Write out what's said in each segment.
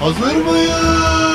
Hazır mıyız?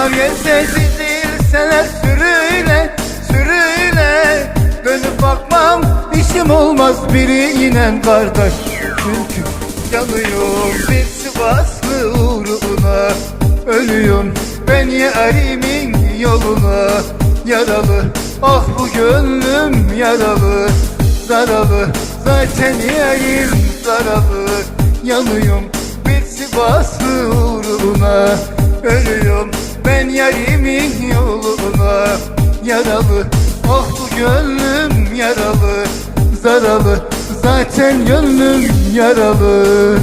Kızlar gelse dizilseler sürüyle sürüyle. Dönüp bakmam işim olmaz biriyle kardeş. Çünkü yanıyorum bir Sivaslı uğruna. Ölüyorum ben yarimin yoluna. Yaralı ah bu gönlüm yaralı. Zaralı zaten yarim zaralı. Yanıyorum bir Sivaslı uğruna ben yarimin yoluna Yaralı. Ah bu gönlüm yaralı. Zaralı. Zaten gönlüm yaralı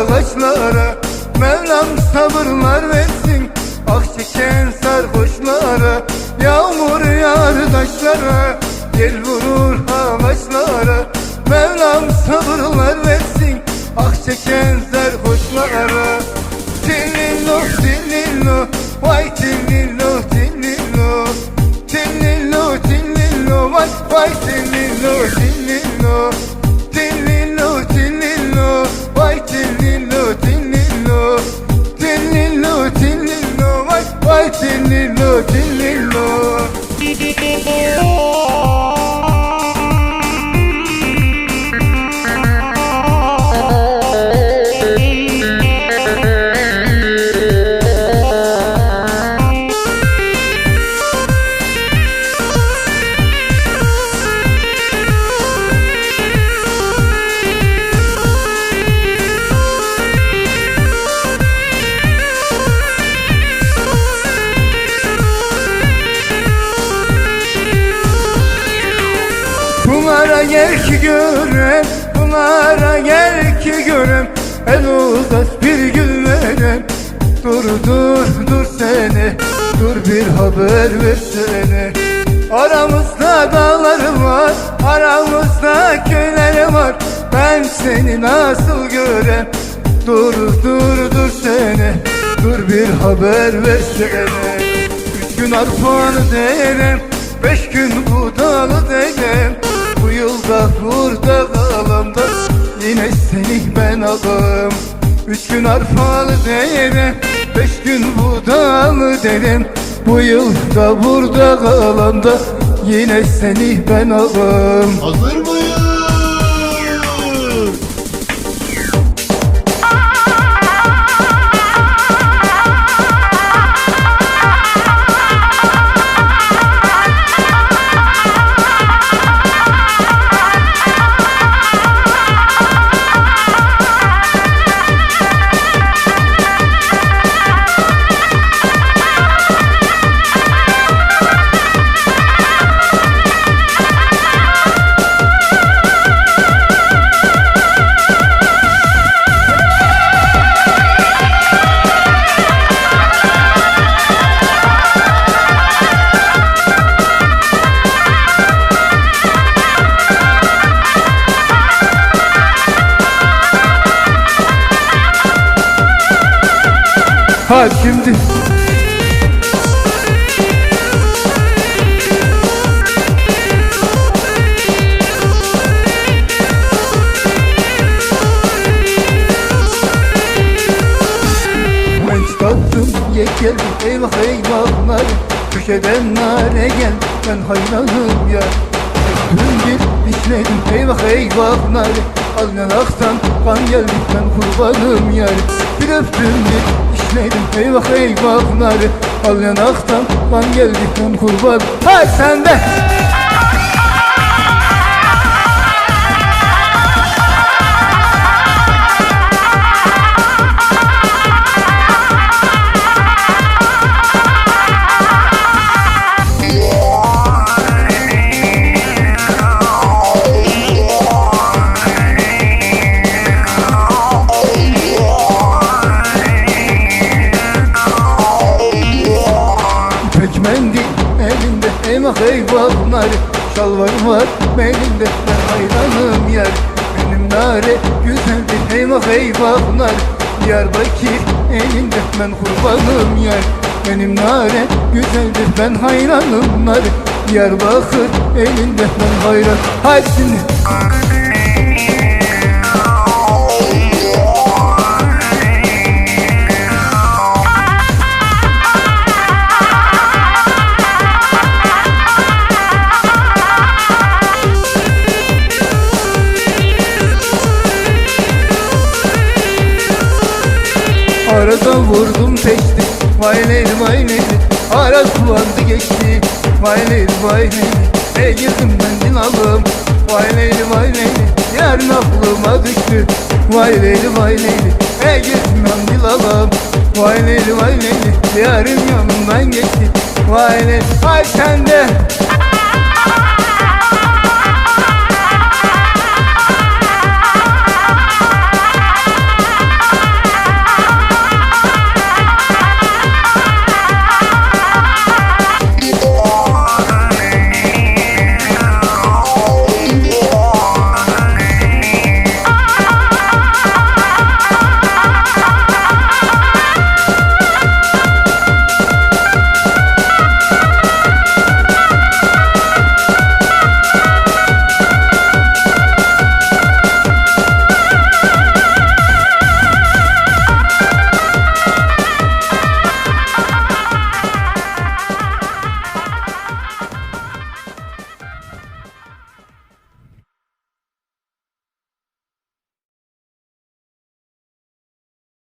ağaçlara Mevlam sabırlar versin Ah çeken sarhoşlara Yağmur yağar taşlara Yel vurur ağaçlara Mevlam sabırlar versin Ah çeken sarhoşlara. Tinlillo tinlillo Vay tinlillo tinlillo Tinlillo tinlillo Vay vay tinlillo tinlillo flirting Bunlara gel ki görem Bunlara gel ki görem. El uzat bir gül verem Dur dur dur sene Dur bir haber versene. Aramızda dağlar var Aramızda köyler var. Ben seni nasıl görem? Dur dur dur sene Dur bir haber versene. Üç gün arpanı derim Beş gün budalı derim Bu yılda burada kalam da Yine seni ben alım Üç gün arpalı derim Beş gün budalı derim? Bu yılda burada kalam da Yine seni ben alım Hazır mıyız? Ha şimdi. Tattım yekel eyvah eyvahlar Köşeden nare gel ben hayranım ya. Dün bir işledim eyvah eyvah nare Alnın aksan kan gel ben kurbanım yar Bir öptüm bir içmedim eyvah eyvah nare Al yanaktan. Kan geldi ben kurban. Hay sende eyvah eyvah nare Şalvarım var. Belinde ben hayranım yar. Benim nare güzeldir. Eyvah eyvah nare Diyarbakır elinde ben kurbanım yar. Benim nare güzeldir. Ben hayranım nare. Diyarbakır elinde ben hayran. Haydi şimdi vay leyli Arası vardı geçti. Vay leyli vay leyli E girdim ben dinalım vay leyli Yarın aklıma düştü. Vay leyli vay leyli E girdim ben dinalım vay leyli Yarın yanımdan geçti. Vay leyli Ay sende